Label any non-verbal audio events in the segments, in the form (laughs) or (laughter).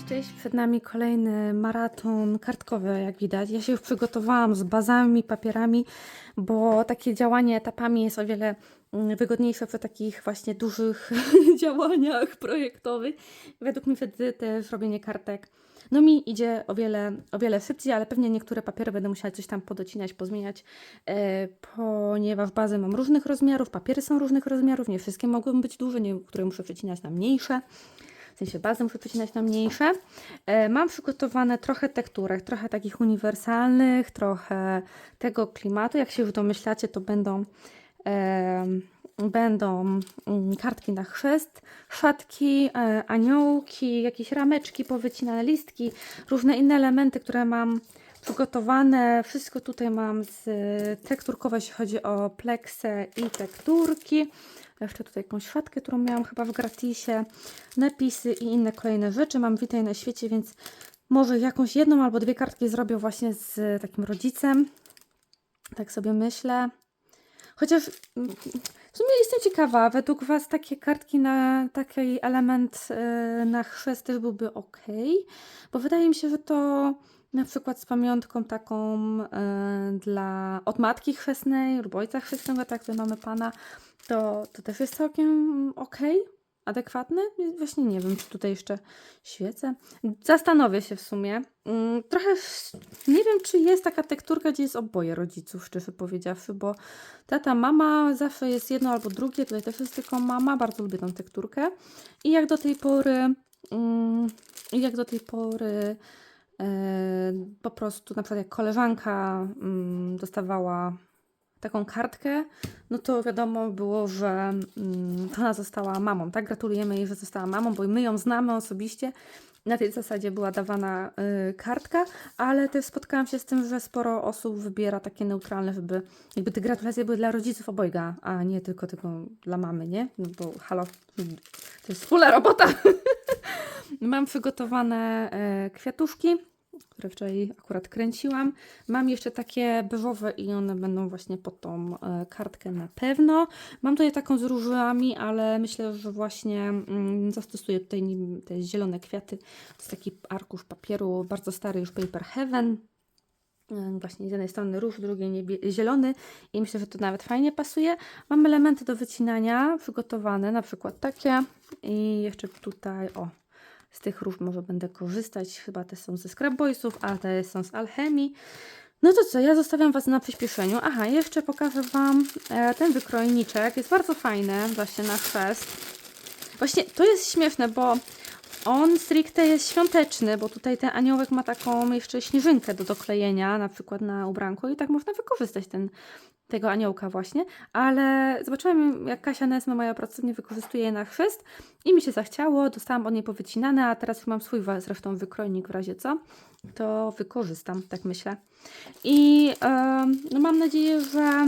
Cześć, cześć. Przed nami kolejny maraton kartkowy, jak widać. Ja się już przygotowałam z bazami, papierami, bo takie działanie etapami jest o wiele mm, wygodniejsze przy takich właśnie dużych (laughs) działaniach projektowych. Według mnie wtedy też robienie kartek no mi idzie o wiele, o wiele szybciej, ale pewnie niektóre papiery będę musiała coś tam podocinać, pozmieniać, e, ponieważ bazy mam różnych rozmiarów, papiery są różnych rozmiarów, nie wszystkie mogą być duże, niektóre muszę przecinać na mniejsze. Sensie bazę muszę przecinać na mniejsze. E, mam przygotowane trochę tekturek, trochę takich uniwersalnych, trochę tego klimatu. Jak się już domyślacie, to będą e, będą mm, kartki na chrzest, szatki, e, aniołki, jakieś rameczki powycinane, listki, różne inne elementy, które mam przygotowane. Wszystko tutaj mam z tekturkowe, jeśli chodzi o pleksę i tekturki. Jeszcze tutaj jakąś szatkę, którą miałam chyba w gratisie, napisy i inne kolejne rzeczy. Mam Witaj na świecie, więc może jakąś jedną albo dwie kartki zrobię właśnie z takim rodzicem. Tak sobie myślę. Chociaż mm, w sumie jestem ciekawa, według Was takie kartki na taki element y, na chrzest też byłby ok, bo wydaje mi się, że to na przykład z pamiątką taką y, dla od matki chrzestnej lub ojca chrzestnego, tak jak mamy pana, to, to też jest całkiem ok, adekwatne. Właśnie nie wiem, czy tutaj jeszcze świecę. Zastanowię się w sumie. Mm, Trochę nie wiem, czy jest taka tekturka, gdzie jest oboje rodziców, szczerze powiedziawszy, bo tata, mama zawsze jest jedno albo drugie, tutaj też jest tylko mama, bardzo lubię tą tekturkę. I jak do tej pory, i jak do tej pory po prostu na przykład jak koleżanka mm, dostawała taką kartkę, no to wiadomo było, że mm, to ona została mamą, tak? Gratulujemy jej, że została mamą, bo my ją znamy osobiście. Na tej zasadzie była dawana y, kartka, ale też spotkałam się z tym, że sporo osób wybiera takie neutralne, żeby jakby te gratulacje były dla rodziców obojga, a nie tylko, tylko dla mamy, nie? No bo halo, to jest fulla robota. (laughs) Mam przygotowane e, kwiatuszki, które wczoraj akurat kręciłam. Mam jeszcze takie beżowe i one będą właśnie pod tą e, kartkę na pewno. Mam tutaj taką z różami, ale myślę, że właśnie mm, zastosuję tutaj nim te zielone kwiaty. To jest taki arkusz papieru, bardzo stary już Paper Heaven. E, Właśnie z jednej strony róż, drugiej niebie- zielony i myślę, że to nawet fajnie pasuje. Mam elementy do wycinania przygotowane, na przykład takie i jeszcze tutaj, o, z tych róż może będę korzystać. Chyba te są ze Scrap Boysów, a te są z Alchemii. No to co, ja zostawiam Was na przyspieszeniu. Aha, jeszcze pokażę Wam e, ten wykrojniczek. Jest bardzo fajny, właśnie na chrzest. Właśnie to jest śmieszne, bo on stricte jest świąteczny, bo tutaj ten aniołek ma taką jeszcze śnieżynkę do doklejenia, na przykład na ubranku i tak można wykorzystać ten, tego aniołka właśnie, ale zobaczyłam jak Kasia Nesma, moja pracownia, wykorzystuje je na chrzest i mi się zachciało, dostałam od niej powycinane, a teraz mam swój zresztą wykrojnik w razie co, to wykorzystam, tak myślę. I em, no mam nadzieję, że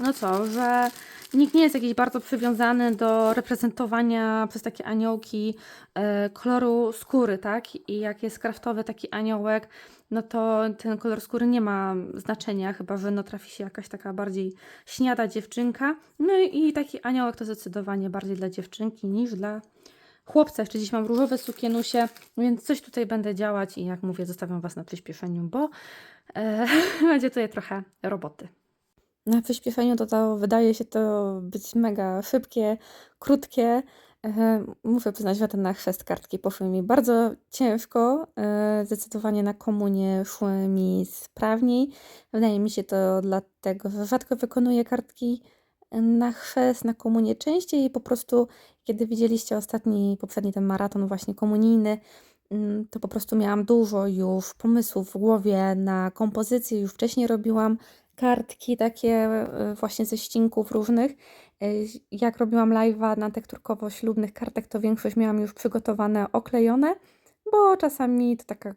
no co, że nikt nie jest jakiś bardzo przywiązany do reprezentowania przez takie aniołki e, koloru skóry, tak? I jak jest kraftowy taki aniołek, no to ten kolor skóry nie ma znaczenia, chyba że no trafi się jakaś taka bardziej śniada dziewczynka. No i, i taki aniołek to zdecydowanie bardziej dla dziewczynki niż dla chłopca. Jeszcze dziś mam różowe sukienusie, więc coś tutaj będę działać i jak mówię, zostawiam Was na przyspieszeniu, bo e, (laughs) będzie tutaj trochę roboty. Na przyspieszeniu to, to wydaje się to być mega szybkie, krótkie. E, Muszę przyznać, że ten na chrzest kartki poszły mi bardzo ciężko. E, Zdecydowanie na komunie szły mi sprawniej. Wydaje mi się to dlatego, że rzadko wykonuję kartki na chrzest, na komunię częściej i po prostu, kiedy widzieliście ostatni, poprzedni ten maraton właśnie komunijny, mm, to po prostu miałam dużo już pomysłów w głowie na kompozycję. Już wcześniej robiłam kartki takie e, właśnie ze ścinków różnych. E, Jak robiłam live'a na tekturkowo-ślubnych kartek, to większość miałam już przygotowane, oklejone, bo czasami to taka,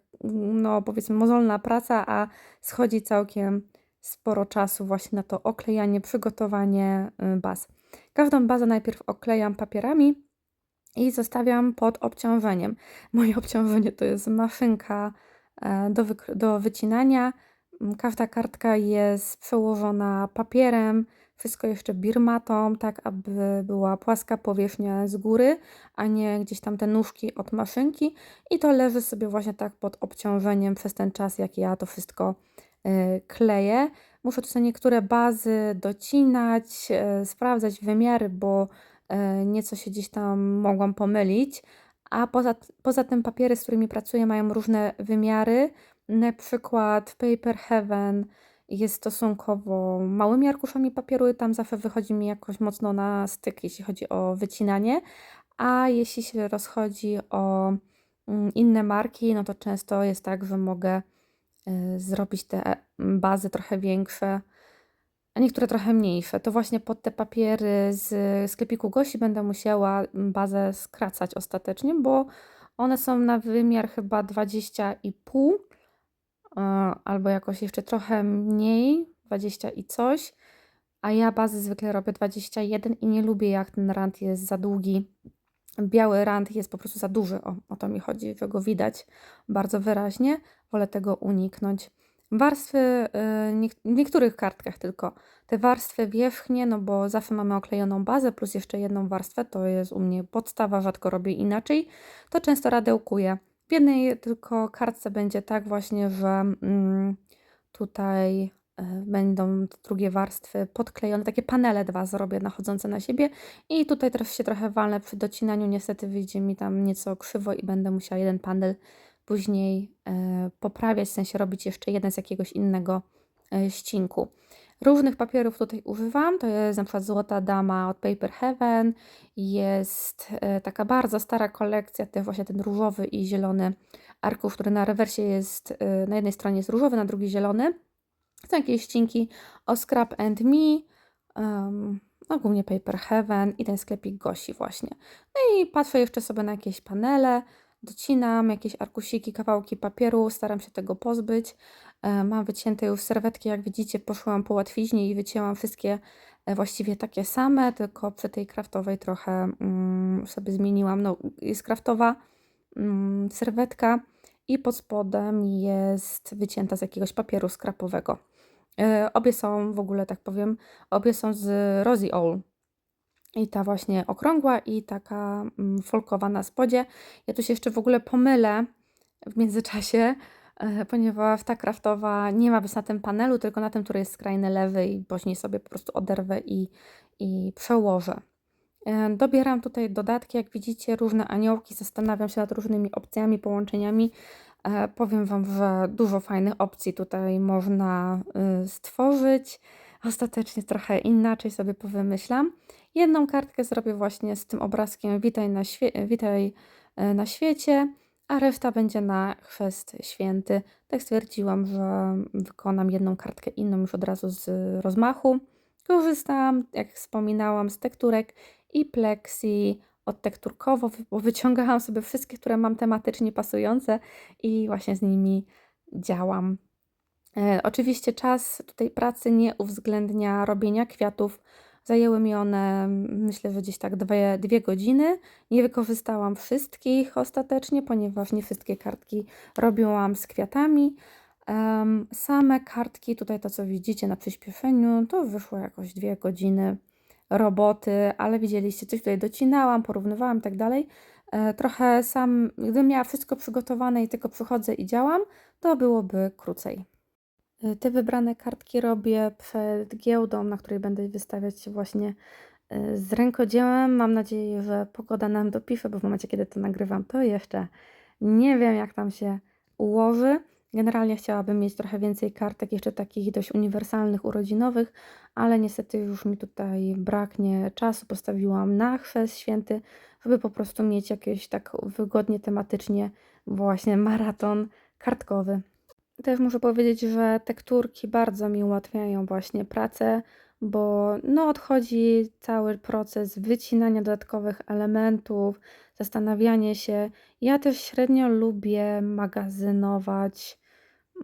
no powiedzmy, mozolna praca, a schodzi całkiem sporo czasu właśnie na to oklejanie, przygotowanie y, baz. Każdą bazę najpierw oklejam papierami i zostawiam pod obciążeniem. Moje obciążenie to jest maszynka e, do, do wycinania. Mm, Każda kartka jest przełożona papierem, Wszystko jeszcze birmatą, tak aby była płaska powierzchnia z góry, a nie gdzieś tam te nóżki od maszynki. I to leży sobie właśnie tak pod obciążeniem przez ten czas, jak ja to wszystko y, kleję. Muszę tutaj niektóre bazy docinać, y, sprawdzać wymiary, bo y, nieco się gdzieś tam mogłam pomylić. A poza, poza tym papiery, z którymi pracuję, mają różne wymiary. Na przykład Paper Heaven jest stosunkowo małymi arkuszami papieru tam zawsze wychodzi mi jakoś mocno na styk, jeśli chodzi o wycinanie. A jeśli się rozchodzi o mm, inne marki, no to często jest tak, że mogę y, zrobić te bazy trochę większe, a niektóre trochę mniejsze. To właśnie pod te papiery z sklepiku Gosi będę musiała bazę skracać ostatecznie, bo one są na wymiar chyba 20,5 e, albo jakoś jeszcze trochę mniej, 20 i coś, a ja bazy zwykle robię 21 i nie lubię jak ten rand jest za długi. Biały rand jest po prostu za duży, o, o to mi chodzi, go widać bardzo wyraźnie. Wolę tego uniknąć. Warstwy, y, w niektórych kartkach tylko, te warstwy wierzchnie, no bo zawsze mamy oklejoną bazę plus jeszcze jedną warstwę, to jest u mnie podstawa, rzadko robię inaczej, to często radełkuję. W jednej tylko kartce będzie tak właśnie, że mm, tutaj y, będą drugie warstwy podklejone, takie panele dwa zrobię nachodzące na siebie i tutaj teraz się trochę walnę przy docinaniu, niestety wyjdzie mi tam nieco krzywo i będę musiała jeden panel później e, poprawiać, w sensie robić jeszcze jeden z jakiegoś innego e, ściinku. Różnych papierów tutaj używam, to jest na przykład Złota Dama od Paper Heaven, jest e, taka bardzo stara kolekcja, to właśnie ten różowy i zielony arkusz, który na rewersie jest, na jednej stronie jest różowy, na drugiej zielony. Są jakieś ścinki o Scrap and Me, um, głównie Paper Heaven i ten sklepik Gosi właśnie. No i patrzę jeszcze sobie na jakieś panele, docinam jakieś arkusiki, kawałki papieru, staram się tego pozbyć. E, mam wycięte już serwetki, jak widzicie, poszłam po łatwiźnie i wycięłam wszystkie e, właściwie takie same, tylko przy tej kraftowej trochę mm, sobie zmieniłam. No, jest kraftowa mm, serwetka i pod spodem jest wycięta z jakiegoś papieru skrapowego. E, obie są w ogóle, tak powiem, obie są z Rosie All. I ta właśnie okrągła i taka mm, folkowa na spodzie. Ja tu się jeszcze w ogóle pomylę w międzyczasie, ponieważ ta kraftowa nie ma być na tym panelu, tylko na tym, który jest skrajny lewy i później sobie po prostu oderwę i, i przełożę. E, dobieram tutaj dodatki, jak widzicie, różne aniołki, zastanawiam się nad różnymi opcjami, połączeniami. E, powiem Wam, że dużo fajnych opcji tutaj można y, stworzyć. Ostatecznie trochę inaczej sobie powymyślam. Jedną kartkę zrobię właśnie z tym obrazkiem Witaj na, świe- witaj e, na świecie, a reszta będzie na chrzest święty. Tak stwierdziłam, że wykonam jedną kartkę inną już od razu z rozmachu. Korzystam, jak wspominałam, z tekturek i plexi odtekturkowo, bo wyciągałam sobie wszystkie, które mam tematycznie pasujące i właśnie z nimi działam. E, oczywiście czas tutaj pracy nie uwzględnia robienia kwiatów. Zajęły mi one, myślę, że gdzieś tak dwie, dwie godziny. Nie wykorzystałam wszystkich ostatecznie, ponieważ nie wszystkie kartki robiłam z kwiatami. Um, same kartki, tutaj to co widzicie na przyspieszeniu, to wyszło jakoś dwie godziny roboty, ale widzieliście, coś tutaj docinałam, porównywałam i tak dalej. E, trochę sam, gdybym miała wszystko przygotowane i tylko przychodzę i działam, to byłoby krócej. Y, te wybrane kartki robię przed giełdą, na której będę wystawiać się właśnie y, z rękodziełem. Mam nadzieję, że pogoda nam dopisze, bo w momencie, kiedy to nagrywam, to jeszcze nie wiem, jak tam się ułoży. Generalnie chciałabym mieć trochę więcej kartek, jeszcze takich dość uniwersalnych, urodzinowych, ale niestety już mi tutaj braknie czasu. Postawiłam na chrzest święty, żeby po prostu mieć jakieś tak wygodnie tematycznie właśnie maraton kartkowy. Też muszę powiedzieć, że tekturki bardzo mi ułatwiają właśnie pracę, bo no odchodzi cały proces wycinania dodatkowych elementów, zastanawianie się. Ja też średnio lubię magazynować,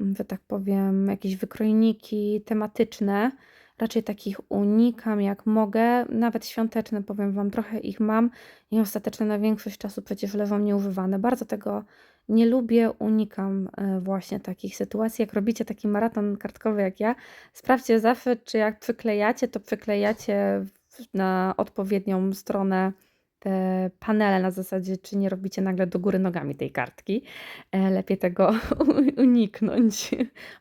mm, że tak powiem, jakieś wykrojniki tematyczne. raczej takich unikam jak mogę. Nawet świąteczne, powiem Wam, trochę ich mam i ostateczne na większość czasu przecież leżą nieużywane. Bardzo tego nie lubię, unikam e, właśnie takich sytuacji. Jak robicie taki maraton kartkowy jak ja, sprawdźcie zawsze, czy jak przyklejacie, to przyklejacie na odpowiednią stronę te panele na zasadzie, czy nie robicie nagle do góry nogami tej kartki. E, Lepiej tego (laughs) uniknąć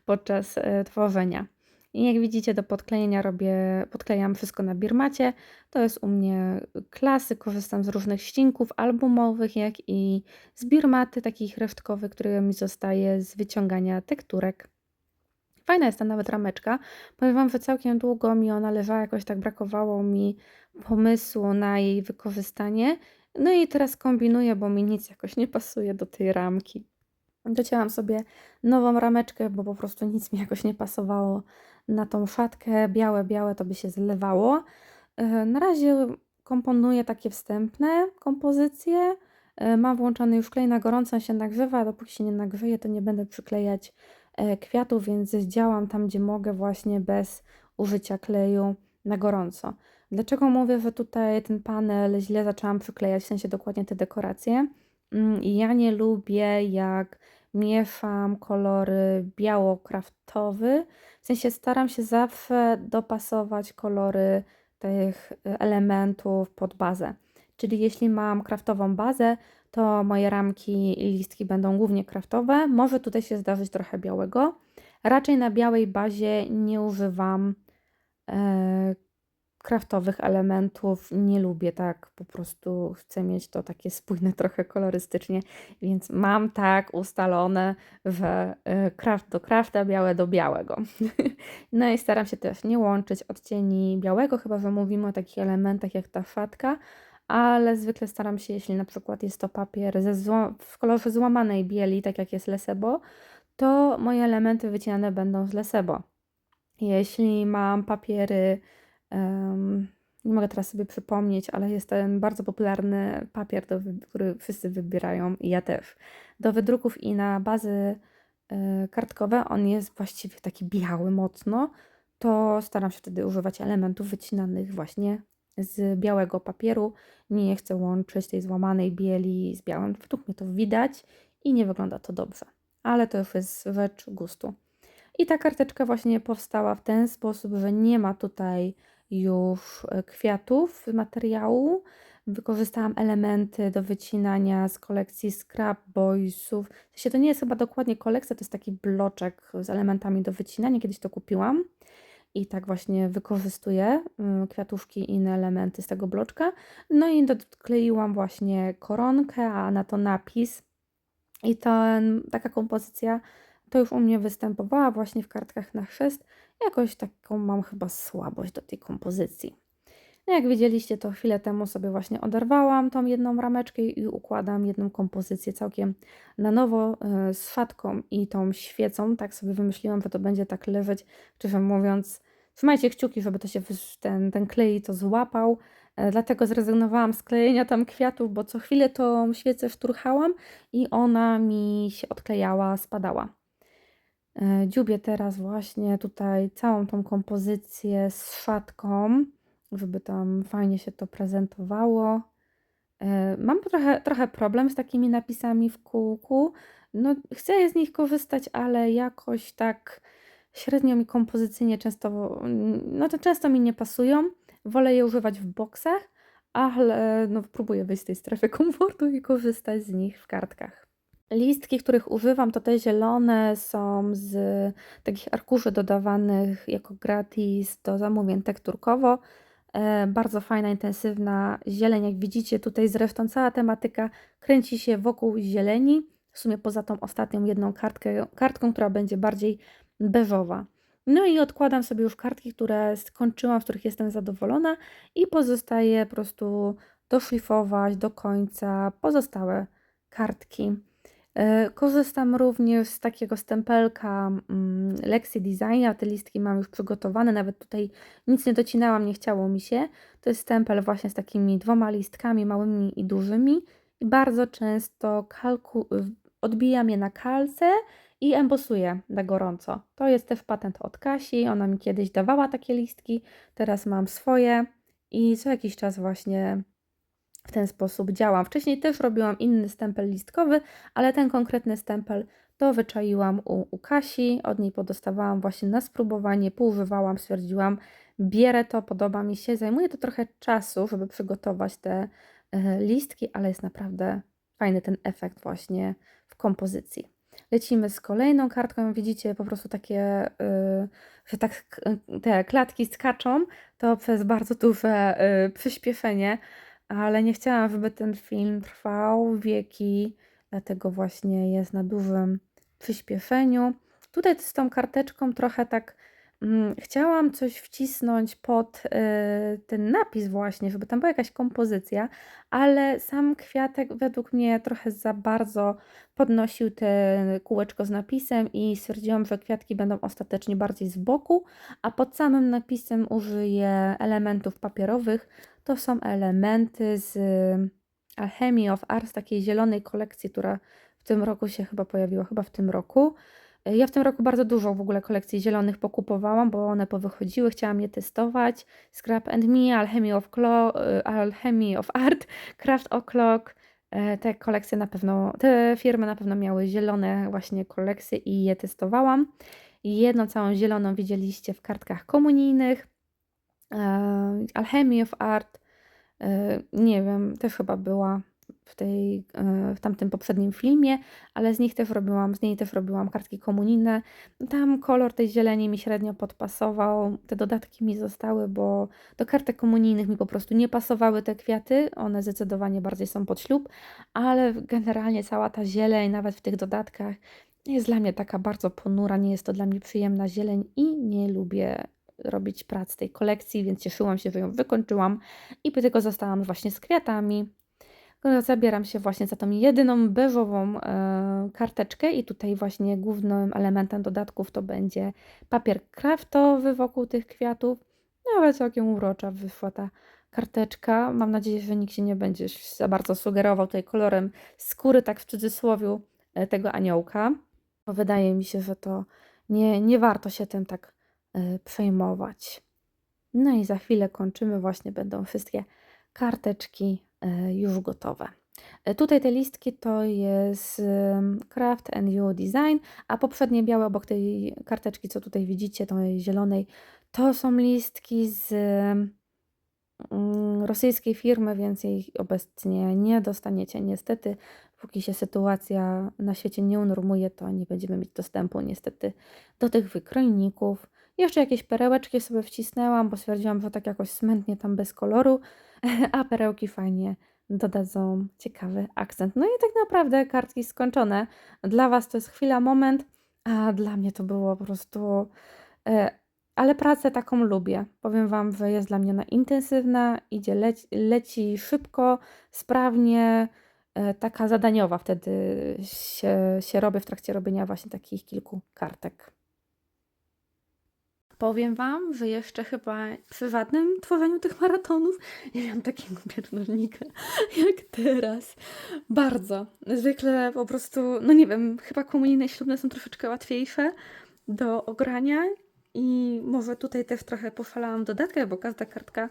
podczas e, tworzenia. I jak widzicie, do podklejenia robię, podklejam wszystko na birmacie. To jest u mnie klasy, korzystam z różnych ścinków albumowych, jak i z birmaty takich resztkowych, które mi zostaje z wyciągania tekturek. Fajna jest ta nawet rameczka. Powiem Wam, że całkiem długo mi ona leżała, jakoś tak brakowało mi pomysłu na jej wykorzystanie. No i teraz kombinuję, bo mi nic jakoś nie pasuje do tej ramki. Docięłam sobie nową rameczkę, bo po prostu nic mi jakoś nie pasowało na tą szatkę. Białe, białe to by się zlewało. E, Na razie komponuję takie wstępne kompozycje. E, Mam włączony już klej na gorąco, się nagrzewa. Dopóki się nie nagrzeje, to nie będę przyklejać e, kwiatów, więc działam tam, gdzie mogę, właśnie bez użycia kleju na gorąco. Dlaczego mówię, że tutaj ten panel źle zaczęłam przyklejać, w sensie dokładnie te dekoracje? Mm, Ja nie lubię, jak mieszam kolory biało-kraftowy. W sensie staram się zawsze dopasować kolory tych e, elementów pod bazę. Czyli jeśli mam kraftową bazę, to moje ramki i listki będą głównie kraftowe. Może tutaj się zdarzyć trochę białego. Raczej na białej bazie nie używam e, kraftowych elementów. Nie lubię tak, po prostu chcę mieć to takie spójne (laughs) trochę kolorystycznie, więc mam tak ustalone, że e, kraft do krafta, białe do białego. (laughs) No i staram się też nie łączyć odcieni białego, chyba że mówimy o takich elementach jak ta szatka, ale zwykle staram się, jeśli na przykład jest to papier ze w kolorze złamanej bieli, tak jak jest Lesebo, to moje elementy wycinane będą z Lesebo. Jeśli mam papiery, nie mogę teraz sobie przypomnieć, ale jest ten bardzo popularny papier, do, który wszyscy wybierają i ja też. Do wydruków i na bazy e, kartkowe on jest właściwie taki biały mocno, to staram się wtedy używać elementów wycinanych właśnie z białego papieru. Nie chcę łączyć tej złamanej bieli z białym. Według mnie to widać i nie wygląda to dobrze. Ale to już jest rzecz gustu. I ta karteczka właśnie powstała w ten sposób, że nie ma tutaj już e, kwiatów materiału. Wykorzystałam elementy do wycinania z kolekcji Scrap Boysów. W sensie to nie jest chyba dokładnie kolekcja, to jest taki bloczek z elementami do wycinania. Kiedyś to kupiłam i tak właśnie wykorzystuję y, kwiatuszki i inne elementy z tego bloczka. No i dokleiłam właśnie koronkę, a na to napis. I ten, taka kompozycja to już u mnie występowała właśnie w kartkach na chrzest. Jakoś taką mam chyba słabość do tej kompozycji. No jak widzieliście, to chwilę temu sobie właśnie oderwałam tą jedną rameczkę i układam jedną kompozycję całkiem na nowo y, z szatką i tą świecą. Tak sobie wymyśliłam, że to będzie tak leżeć, czy mówiąc, trzymajcie kciuki, żeby to się ten, ten klej to złapał. E, Dlatego zrezygnowałam z klejenia tam kwiatów, bo co chwilę tą świecę szturchałam i ona mi się odklejała, spadała. E, Dziubię teraz właśnie tutaj całą tą kompozycję z szatką, żeby tam fajnie się to prezentowało. E, Mam trochę, trochę problem z takimi napisami w kółku. No, chcę z nich korzystać, ale jakoś tak średnio mi kompozycyjnie często, no to często mi nie pasują. Wolę je używać w boksach, ale no, próbuję wyjść z tej strefy (laughs) komfortu i korzystać z nich w kartkach. Listki, których używam, to te zielone są z takich arkuszy dodawanych jako gratis do zamówień tekturkowo. E, bardzo fajna, intensywna zieleń. Jak widzicie, tutaj zresztą cała tematyka kręci się wokół zieleni. W sumie poza tą ostatnią jedną kartkę, kartką, która będzie bardziej beżowa. No i odkładam sobie już kartki, które skończyłam, z których jestem zadowolona i pozostaje po prostu doszlifować do końca pozostałe kartki. E, Korzystam również z takiego stempelka mm, lekcji designa. Te listki mam już przygotowane, nawet tutaj nic nie docinałam, nie chciało mi się. To jest stempel właśnie z takimi dwoma listkami, małymi i dużymi. I bardzo często kalku odbijam je na kalce i embosuję na gorąco. To jest też patent od Kasi, ona mi kiedyś dawała takie listki, teraz mam swoje i co jakiś czas właśnie w ten sposób działam. Wcześniej też robiłam inny stempel listkowy, ale ten konkretny stempel to wyczaiłam u, u Kasi, od niej podostawałam właśnie na spróbowanie, poużywałam, stwierdziłam, bierę to, podoba mi się, zajmuje to trochę czasu, żeby przygotować te e, listki, ale jest naprawdę fajny ten efekt właśnie w kompozycji. Lecimy z kolejną kartką, widzicie po prostu takie, y, że tak te klatki skaczą, to przez bardzo duże y, przyspieszenie, ale nie chciałam, żeby ten film trwał wieki, dlatego właśnie jest na dużym przyspieszeniu. Tutaj z tą karteczką trochę tak chciałam coś wcisnąć pod y, ten napis właśnie, żeby tam była jakaś kompozycja, ale sam kwiatek według mnie trochę za bardzo podnosił te kółeczko z napisem i stwierdziłam, że kwiatki będą ostatecznie bardziej z boku, a pod samym napisem użyję elementów papierowych. To są elementy z y, Alchemy of Art, takiej zielonej kolekcji, która w tym roku się chyba pojawiła, chyba w tym roku. Ja w tym roku bardzo dużo w ogóle kolekcji zielonych pokupowałam, bo one powychodziły, chciałam je testować. Scrap and Me, Alchemy of, Clo- y, Alchemy of Art, (laughs) Craft O'Clock. E, Te kolekcje na pewno, te firmy na pewno miały zielone właśnie kolekcje i je testowałam. Jedną całą zieloną widzieliście w kartkach komunijnych. E, Alchemy of Art, e, nie wiem, też chyba była w, tej, e, w tamtym poprzednim filmie, ale z nich też robiłam, z niej też robiłam kartki komunijne. Tam kolor tej zieleni mi średnio podpasował, te dodatki mi zostały, bo do kartek komunijnych mi po prostu nie pasowały te kwiaty, one zdecydowanie bardziej są pod ślub, ale generalnie cała ta zieleń, nawet w tych dodatkach, jest dla mnie taka bardzo ponura, nie jest to dla mnie przyjemna zieleń i nie lubię robić prac tej kolekcji, więc cieszyłam się, że ją wykończyłam i tylko zostałam właśnie z kwiatami. No, Zabieram się właśnie za tą jedyną beżową e, karteczkę i tutaj właśnie głównym elementem dodatków to będzie papier kraftowy wokół tych kwiatów. No ale całkiem urocza wyszła ta karteczka. Mam nadzieję, że nikt się nie będzie za bardzo sugerował tutaj kolorem skóry, tak w cudzysłowie, e, tego aniołka. Bo wydaje mi się, że to nie, nie warto się tym tak e, przejmować. No i za chwilę kończymy, właśnie będą wszystkie karteczki już gotowe. E, Tutaj te listki to jest Craft and You Design, a poprzednie białe obok tej karteczki, co tutaj widzicie, tej zielonej, to są listki z mm, rosyjskiej firmy, więc jej obecnie nie dostaniecie niestety. Póki się sytuacja na świecie nie unormuje, to nie będziemy mieć dostępu niestety do tych wykrojników. Jeszcze jakieś perełeczki sobie wcisnęłam, bo stwierdziłam, że tak jakoś smętnie tam bez koloru, (laughs) a perełki fajnie dodadzą ciekawy akcent. No i tak naprawdę kartki skończone. Dla Was to jest chwila, moment, a dla mnie to było po prostu... E, ale pracę taką lubię. Powiem Wam, że jest dla mnie ona intensywna, idzie, leci, leci szybko, sprawnie, taka zadaniowa wtedy się, się robię w trakcie robienia właśnie takich kilku kartek. Powiem Wam, że jeszcze chyba przy żadnym tworzeniu tych maratonów nie miałam takiego pierdolnika jak teraz. Bardzo. Zwykle po prostu, no nie wiem, chyba komunijne ślubne są troszeczkę łatwiejsze do ogrania i może tutaj też trochę poszalałam w dodatkach, bo każda kartka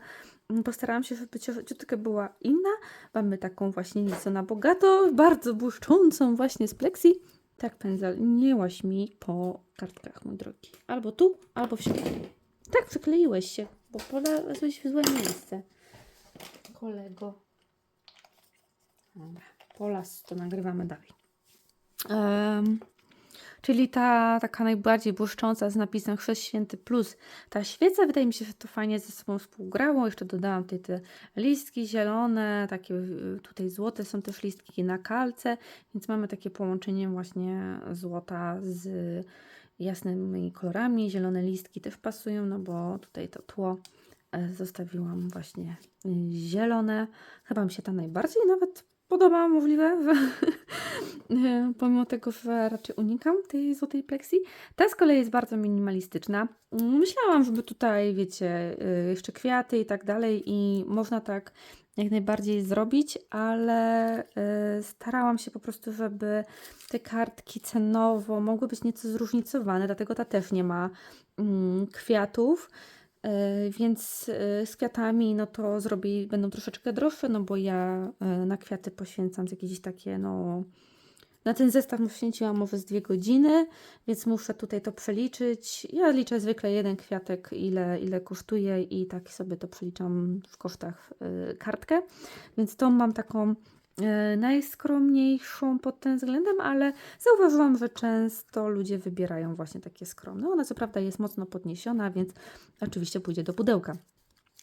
mm, postarałam się, żeby ciut- ciutkę była inna. Mamy taką właśnie nieco na bogato, bardzo błyszczącą właśnie z pleksji. Tak, pędzel, nie łaś mi po kartkach, mój drogi. Albo tu, albo w środku. Tak, przykleiłeś się, bo polazłeś w złe miejsce. Kolego. Dobra, polas, to nagrywamy dalej. Em, czyli ta taka najbardziej błyszcząca z napisem Chrzest Święty Plus. Ta świeca, wydaje mi się, że to fajnie ze sobą współgrało. Jeszcze dodałam tutaj te listki zielone, takie y, tutaj złote są też listki na kalce, więc mamy takie połączenie właśnie złota z jasnymi kolorami. Zielone listki też pasują, no bo tutaj to tło e, zostawiłam właśnie zielone. Chyba mi się ta najbardziej nawet podoba, możliwe, (laughs) pomimo tego, że raczej unikam tej złotej pleksji. Ta z kolei jest bardzo minimalistyczna. Myślałam, żeby tutaj, wiecie, y, jeszcze kwiaty i tak dalej i można tak jak najbardziej zrobić, ale y, starałam się po prostu, żeby te kartki cenowo mogły być nieco zróżnicowane, dlatego ta też nie ma mm, kwiatów. Y, Więc y, z kwiatami, no to zrobi, będą troszeczkę droższe, no bo ja y, na kwiaty poświęcam jakieś takie, no. Na ten zestaw poświęciłam może z dwie godziny, więc muszę tutaj to przeliczyć. Ja liczę zwykle jeden kwiatek, ile, ile kosztuje i tak sobie to przeliczam w kosztach kartkę. Więc tą mam taką najskromniejszą pod tym względem, ale zauważyłam, że często ludzie wybierają właśnie takie skromne. Ona co prawda jest mocno podniesiona, więc oczywiście pójdzie do pudełka.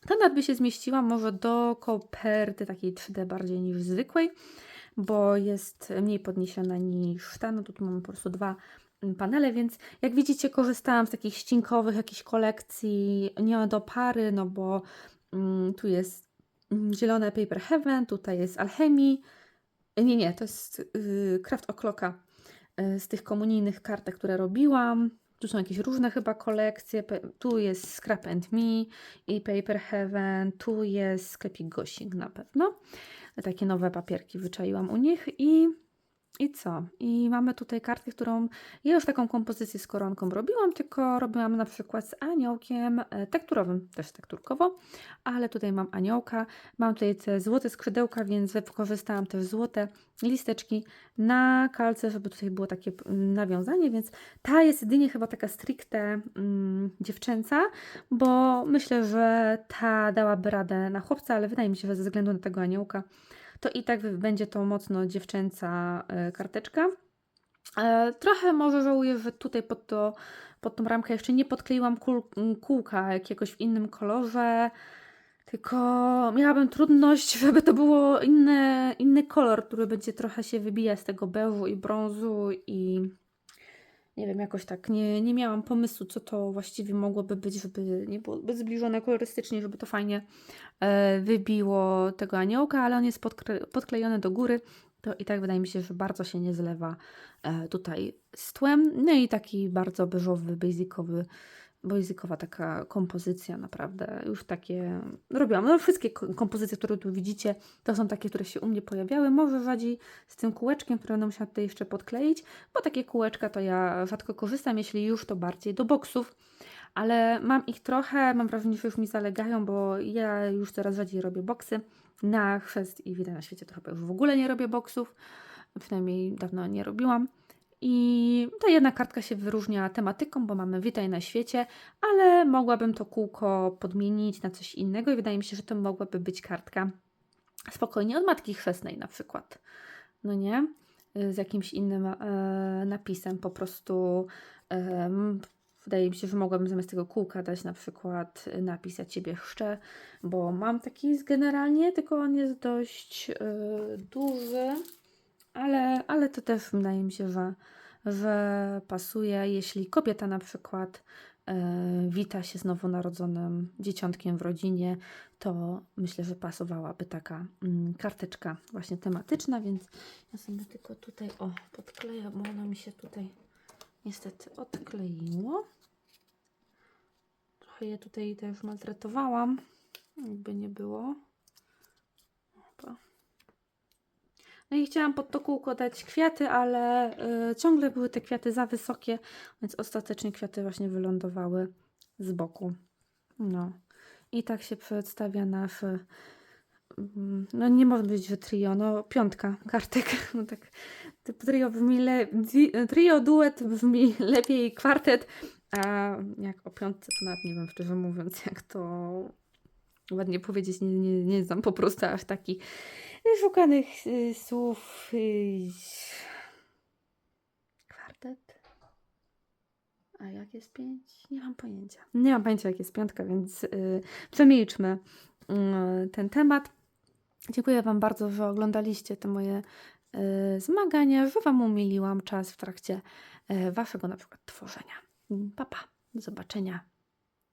Ta nawet by się zmieściła może do koperty takiej 3D bardziej niż zwykłej, bo jest mniej podniesiona niż ta. No mamy po prostu dwa mm, panele, więc jak widzicie korzystałam z takich ścinkowych jakichś kolekcji, nie do pary, no bo mm, tu jest zielone Paper Heaven, tutaj jest Alchemii. Nie, nie, to jest Craft O'Clocka yy, z tych komunijnych kartek, które robiłam. Tu są jakieś różne chyba kolekcje. Tu jest Scrap and Me i Paper Heaven. Tu jest sklepik Gosing na pewno. Takie nowe papierki wyczaiłam u nich i, i co? I mamy tutaj kartkę, którą ja już taką kompozycję z koronką robiłam, tylko robiłam na przykład z aniołkiem e, tekturowym, też tekturkowo, ale tutaj mam aniołka. Mam tutaj te złote skrzydełka, więc wykorzystałam też złote listeczki na kalce, żeby tutaj było takie mm, nawiązanie, więc ta jest jedynie chyba taka stricte mm, dziewczęca, bo myślę, że ta dałaby radę na chłopca, ale wydaje mi się, że ze względu na tego aniołka, to i tak będzie to mocno dziewczęca e, karteczka. E, trochę może żałuję, że tutaj pod, to, pod tą ramkę jeszcze nie podkleiłam kul, kółka jakiegoś w innym kolorze, tylko miałabym trudność, (laughs) żeby to było inny, inny kolor, który będzie trochę się wybijać z tego beżu i brązu i nie wiem, jakoś tak nie, nie miałam pomysłu, co to właściwie mogłoby być, żeby nie było zbyt zbliżone kolorystycznie, żeby to fajnie e, wybiło tego aniołka, ale on jest podklejony do góry, to i tak wydaje mi się, że bardzo się nie zlewa e, tutaj z tłem. No i taki bardzo beżowy, basicowy, basicowa taka kompozycja, naprawdę już takie robiłam. No wszystkie ko- kompozycje, które tu widzicie, to są takie, które się u mnie pojawiały. Może rzadziej z tym kółeczkiem, które będę musiała tutaj jeszcze podkleić, bo takie kółeczka to ja rzadko korzystam, jeśli już to bardziej do boksów. Ale mam ich trochę, mam wrażenie, że już mi zalegają, bo ja już coraz rzadziej robię boksy na chrzest i widać na świecie to chyba już w ogóle nie robię boksów, przynajmniej dawno nie robiłam. I ta jedna kartka się wyróżnia tematyką, bo mamy Witaj na świecie, ale mogłabym to kółko podmienić na coś innego i wydaje mi się, że to mogłaby być kartka spokojnie od matki chrzestnej na przykład. No nie? Y, Z jakimś innym e, napisem po prostu. em, wydaje mi się, że mogłabym zamiast tego kółka dać na przykład napis Ja Ciebie chrzczę, bo mam taki generalnie, tylko on jest dość e, duży, ale, ale to też wydaje mi się, że, że pasuje, jeśli kobieta na przykład e, wita się z nowonarodzonym dzieciątkiem w rodzinie, to myślę, że pasowałaby taka mm, karteczka właśnie tematyczna, więc ja sobie tylko tutaj, o, podkleję, bo ono mi się tutaj niestety odkleiło. Trochę je tutaj też maltretowałam, jakby nie było. Opa. No i chciałam pod to kółko dać kwiaty, ale y, ciągle były te kwiaty za wysokie, więc ostatecznie kwiaty właśnie wylądowały z boku. No. I tak się przedstawia nasz. y, No nie może być, że trio, no piątka kartek. (laughs) No tak, trio brzmi le... trio, duet brzmi (laughs) lepiej kwartet, a jak o piątce to nawet nie wiem szczerze mówiąc, jak to ładnie powiedzieć, nie, nie, nie znam po prostu aż takich szukanych y, słów. Y, kwartet? A jak jest pięć? Nie mam pojęcia. Nie mam pojęcia, jak jest piątka, więc y, przemilczmy y, ten temat. Dziękuję Wam bardzo, że oglądaliście te moje y, zmagania, że Wam umiliłam czas w trakcie y, Waszego na przykład tworzenia. Papa, pa. do zobaczenia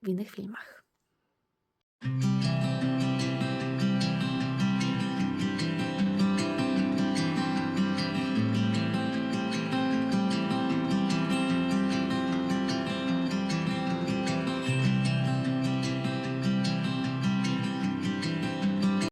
w innych filmach. Thank you.